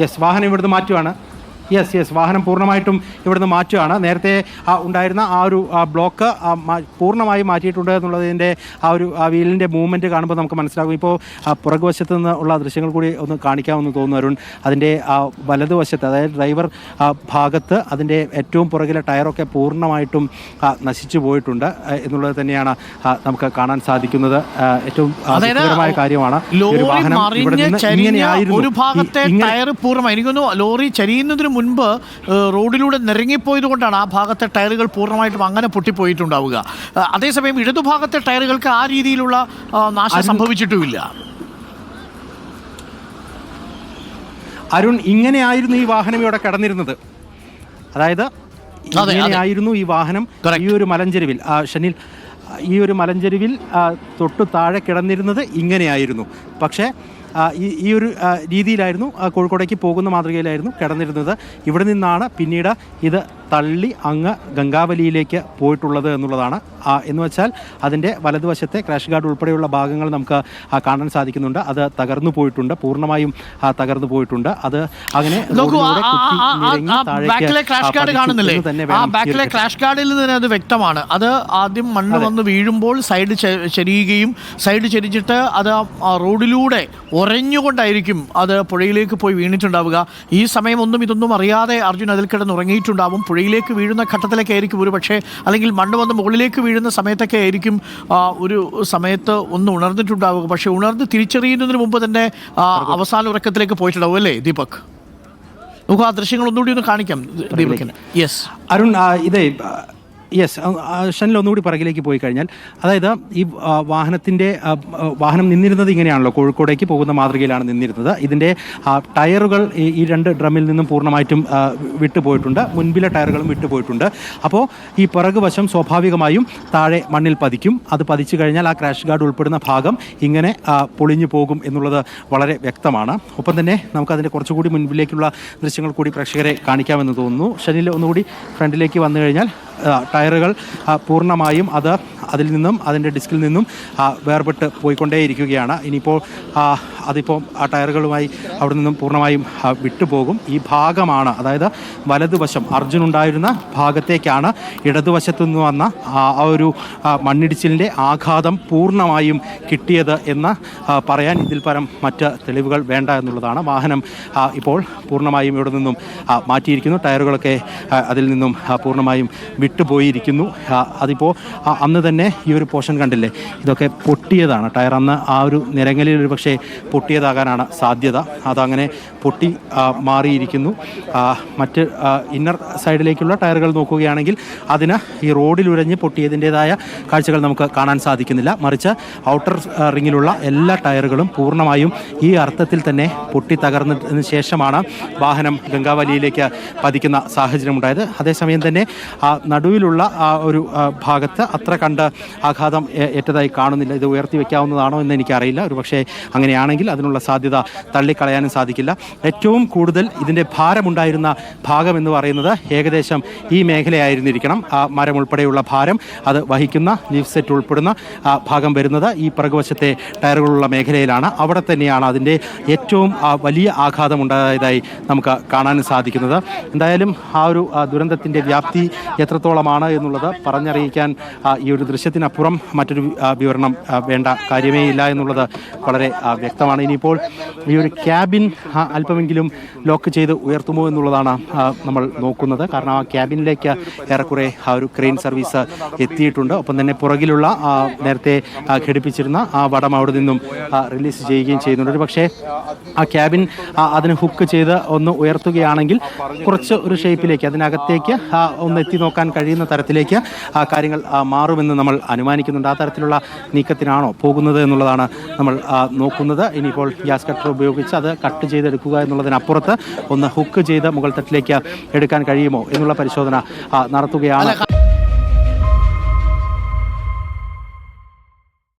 Yes വാഹനം ഇവിടുന്ന് മാറ്റുവാണ്. Yes yes വാഹനം പൂർണമായിട്ടും ഇവിടുന്ന് മാറ്റുകയാണ്. നേരത്തെ ഉണ്ടായിരുന്ന ആ ഒരു ബ്ലോക്ക് പൂർണമായും മാറ്റിയിട്ടുണ്ട് എന്നുള്ളതിന്റെ ആ ഒരു ആ വീലിന്റെ മൂവ്മെന്റ് കാണുമ്പോൾ നമുക്ക് മനസ്സിലാകും. ഇപ്പോൾ ആ പുറകുവശത്ത് നിന്ന് ഉള്ള ദൃശ്യങ്ങൾ കൂടി ഒന്ന് കാണിക്കാമെന്ന് തോന്നുന്നു അരുൺ. അതിന്റെ ആ വലതുവശത്ത് അതായത് ഡ്രൈവർ ഭാഗത്ത് അതിന്റെ ഏറ്റവും പുറകിലെ ടയറൊക്കെ പൂർണമായിട്ടും നശിച്ചു പോയിട്ടുണ്ട് എന്നുള്ളത് തന്നെയാണ് നമുക്ക് കാണാൻ സാധിക്കുന്നത്. ഏറ്റവും കാര്യമാണ് ഒരു ഭാഗത്തെ ടയർ പൂർണമായി. എനിക്കൊന്നു ലോറി ചരിയുന്നതിന് മുൻപ് റോഡിലൂടെ നിരങ്ങിപ്പോയത് കൊണ്ടാണ് ആ ഭാഗത്തെ ടയറുകൾ പൂർണമായിട്ടും അങ്ങനെ പൊട്ടിപ്പോയിട്ടുണ്ടാവുക. അതേസമയം ഇടതുഭാഗത്തെ ടയറുകൾക്ക് ആ രീതിയിലുള്ള നാശം സംഭവിച്ചിട്ടുമില്ല. അരുൺ ഇങ്ങനെയായിരുന്നു ഈ വാഹനം ഇവിടെ കടന്നിരുന്നത്. അതായത് ഇങ്ങനെയായിരുന്നു ഈ വാഹനം ഈ ഒരു മലഞ്ചെരുവിൽ. ഷനിൽ ഈ ഒരു മലഞ്ചെരുവിൽ തൊട്ടു താഴെ കിടന്നിരുന്നത് ഇങ്ങനെയായിരുന്നു. പക്ഷേ ഈ ഒരു രീതിയിലായിരുന്നു കോഴിക്കോടേക്ക് പോകുന്ന മാതൃകയിലായിരുന്നു കിടന്നിരുന്നത്. ഇവിടെ നിന്നാണ് പിന്നീട് ഇത് തള്ളി അങ്ങ് ഗംഗാവലിയിലേക്ക് പോയിട്ടുള്ളത് എന്നുള്ളതാണ്. എന്ന് വെച്ചാൽ അതിന്റെ വലതുവശത്തെ ക്രാഷ് ഗാർഡ് ഉൾപ്പെടെയുള്ള ഭാഗങ്ങൾ നമുക്ക് കാണാൻ സാധിക്കുന്നുണ്ട്. അത് തകർന്നു പോയിട്ടുണ്ട്. പൂർണമായും തകർന്നു പോയിട്ടുണ്ട്. അത് അങ്ങനെ ക്രാഷ് ഗാർഡിൽ നിന്ന് അത് വ്യക്തമാണ്. അത് ആദ്യം മണ്ണ് വന്ന് വീഴുമ്പോൾ സൈഡ് ചെരിയുകയും സൈഡ് ചെരിച്ചിട്ട് അത് റോഡിലൂടെ ഉറഞ്ഞുകൊണ്ടായിരിക്കും അത് പുഴയിലേക്ക് പോയി വീണിട്ടുണ്ടാവുക. ഈ സമയം ഒന്നും ഇതൊന്നും അറിയാതെ അർജുൻ അതിൽ കിടന്ന് ഉറങ്ങിയിട്ടുണ്ടാവും പുഴയിലേക്ക് വീഴുന്ന ഘട്ടത്തിലൊക്കെ ആയിരിക്കും ഒരു പക്ഷേ അല്ലെങ്കിൽ മണ്ണ് വന്ന് മുകളിലേക്ക് വീഴുന്ന സമയത്തൊക്കെ ആയിരിക്കും ഒരു സമയത്ത് ഒന്ന് ഉണർന്നിട്ടുണ്ടാവുക. പക്ഷേ ഉണർന്ന് തിരിച്ചറിയുന്നതിന് മുമ്പ് തന്നെ അവസാന ഉറക്കത്തിലേക്ക് പോയിട്ടുണ്ടാവും അല്ലേ ദീപക്? നമുക്ക് ആ ദൃശ്യങ്ങൾ ഒന്നുകൂടി ഒന്ന് കാണിക്കാം ദീപകിന്. യെസ് അരുൺ ഇതേ യെസ് ഷനിൽ ഒന്നുകൂടി പുറകിലേക്ക് പോയി കഴിഞ്ഞാൽ അതായത് ഈ വാഹനത്തിന്റെ വാഹനം നിന്നിരുന്നത് ഇങ്ങനെയാണല്ലോ. കോഴിക്കോടേക്ക് പോകുന്ന മാതൃകയിലാണ് നിന്നിരുന്നത്. ഇതിന്റെ ടയറുകൾ ഈ രണ്ട് ഡ്രമ്മിൽ നിന്നും പൂർണമായിട്ടും വിട്ടുപോയിട്ടുണ്ട് മുൻപിലെ ടയറുകളും വിട്ടുപോയിട്ടുണ്ട് അപ്പോൾ ഈ പിറകു വശം സ്വാഭാവികമായും താഴെ മണ്ണിൽ പതിക്കും. അത് പതിച്ചു കഴിഞ്ഞാൽ ആ ക്രാഷ് ഗാർഡ് ഉൾപ്പെടുന്ന ഭാഗം ഇങ്ങനെ പൊളിഞ്ഞു പോകും എന്നുള്ളത് വളരെ വ്യക്തമാണ്. ഒപ്പം തന്നെ നമുക്കതിന്റെ കുറച്ചുകൂടി മുൻപിലേക്കുള്ള ദൃശ്യങ്ങൾ കൂടി പ്രേക്ഷകരെ കാണിക്കാമെന്ന് തോന്നുന്നു. ഷനിൽ ഒന്നുകൂടി ഫ്രണ്ടിലേക്ക് വന്നു കഴിഞ്ഞാൽ ടയറുകൾ പൂർണമായും അത് അതിൽ നിന്നും അതിന്റെ ഡിസ്കിൽ നിന്നും വേർപെട്ട് പോയിക്കൊണ്ടേയിരിക്കുകയാണ്. ഇനിയിപ്പോൾ അതിപ്പോൾ ആ ടയറുകളുമായി അവിടെ നിന്നും പൂർണമായും വിട്ടുപോകും. ഈ ഭാഗമാണ് അതായത് വലതുവശം അർജുൻ ഉണ്ടായിരുന്ന ഭാഗത്തേക്കാണ് ഇടതുവശത്തു നിന്ന് വന്ന ആ ഒരു മണ്ണിടിച്ചിലിന്റെ ആഘാതം പൂർണമായും കിട്ടിയത് എന്ന് പറയാൻ ഇതിൽ പരം മറ്റ് തെളിവുകൾ വേണ്ട എന്നുള്ളതാണ്. വാഹനം ഇപ്പോൾ പൂർണമായും ഇവിടെ നിന്നും മാറ്റിയിരിക്കുന്നു. ടയറുകളൊക്കെ അതിൽ നിന്നും പൂർണമായും വിട്ടുപോയിരിക്കുന്നു. അതിപ്പോൾ അന്ന് തന്നെ ഈ ഒരു പോർഷൻ കണ്ടില്ലേ? ഇതൊക്കെ പൊട്ടിയതാണ്. ടയർ അന്ന് ആ ഒരു നിരങ്ങലിൽ ഒരു പക്ഷേ പൊട്ടിയതാകാനാണ് സാധ്യത. അതങ്ങനെ പൊട്ടി മാറിയിരിക്കുന്നു. മറ്റ് ഇന്നർ സൈഡിലേക്കുള്ള ടയറുകൾ നോക്കുകയാണെങ്കിൽ അതിന് ഈ റോഡിൽ ഉരഞ്ഞ് പൊട്ടിയതിന്റെതായ കാഴ്ചകൾ നമുക്ക് കാണാൻ സാധിക്കുന്നില്ല. മറിച്ച് ഔട്ടർ റിങ്ങിലുള്ള എല്ലാ ടയറുകളും പൂർണമായും ഈ അർത്ഥത്തിൽ തന്നെ പൊട്ടി തകർന്നതിന് ശേഷമാണ് വാഹനം ഗംഗാവലിയിലേക്ക് പതിക്കുന്ന സാഹചര്യം സാഹചര്യമുണ്ടായത്. അതേസമയം തന്നെ നടുവിലുള്ള ആ ഒരു ഭാഗത്ത് അത്ര കണ്ട് ആഘാതം ഏറ്റതായി കാണുന്നില്ല. ഇത് ഉയർത്തി വെക്കാവുന്നതാണോ എന്ന് എനിക്കറിയില്ല. ഒരു പക്ഷേ അങ്ങനെയാണെങ്കിൽ അതിനുള്ള സാധ്യത തള്ളിക്കളയാനും സാധിക്കില്ല. ഏറ്റവും കൂടുതൽ ഇതിന്റെ ഭാരമുണ്ടായിരുന്ന ഭാഗം എന്ന് പറയുന്നത് ഏകദേശം ഈ മേഖലയായിരുന്നിരിക്കണം. ആ മരം ഉൾപ്പെടെയുള്ള ഭാരം അത് വഹിക്കുന്ന ലീഫ് സെറ്റ് ഉൾപ്പെടുന്ന ഭാഗം വരുന്നത് ഈ പിറകുവശത്തെ ടയറുകളുള്ള മേഖലയിലാണ്. അവിടെ തന്നെയാണ് അതിന്റെ ഏറ്റവും വലിയ ആഘാതം ഉണ്ടായതായി നമുക്ക് കാണാൻ സാധിക്കുന്നത്. എന്തായാലും ആ ഒരു ദുരന്തത്തിന്റെ വ്യാപ്തി എത്രത്തോളമാണ് എന്നുള്ളത് പറഞ്ഞറിയിക്കാൻ ഈ ഒരു ദൃശ്യത്തിനപ്പുറം മറ്റൊരു വിവരണം വേണ്ട കാര്യമേ ഇല്ല എന്നുള്ളത് വളരെ വ്യക്തമാണ്. ഇനിയിപ്പോൾ ഈ ഒരു ക്യാബിൻ അല്പമെങ്കിലും ലോക്ക് ചെയ്ത് ഉയർത്തുമോ എന്നുള്ളതാണ് നമ്മൾ നോക്കുന്നത്. കാരണം ആ ക്യാബിനിലേക്ക് ഏറെക്കുറെ ആ ഒരു ക്രെയിൻ സർവീസ് എത്തിയിട്ടുണ്ട്. ഒപ്പം തന്നെ പുറകിലുള്ള നേരത്തെ ഘടിപ്പിച്ചിരുന്ന ആ വടം അവിടെ നിന്നും റിലീസ് ചെയ്യുകയും ചെയ്യുന്നുണ്ട്. ഒരു പക്ഷേ ആ ക്യാബിൻ അതിന് ഹുക്ക് ചെയ്ത് ഒന്ന് ഉയർത്തുകയാണെങ്കിൽ കുറച്ച് ഒരു ഷേപ്പിലേക്ക് അതിനകത്തേക്ക് ഒന്ന് എത്തി നോക്കാൻ കഴിയുന്ന തരത്തിലേക്ക് ആ കാര്യങ്ങൾ മാറുമെന്ന് നമ്മൾ അനുമാനിക്കുന്നുണ്ട്. ആ തരത്തിലുള്ള നീക്കത്തിനാണോ പോകുന്നത് എന്നുള്ളതാണ് നമ്മൾ നോക്കുന്നത്. ഇനിയിപ്പോൾ ഗ്യാസ് കട്ടർ ഉപയോഗിച്ച് അത് കട്ട് ചെയ്തെടുക്കുക എന്നുള്ളതിനപ്പുറത്ത് ഒന്ന് ഹുക്ക് ചെയ്ത് മുകൾ തട്ടിലേക്ക് എടുക്കാൻ കഴിയുമോ എന്നുള്ള പരിശോധന നടത്തുകയാണ്.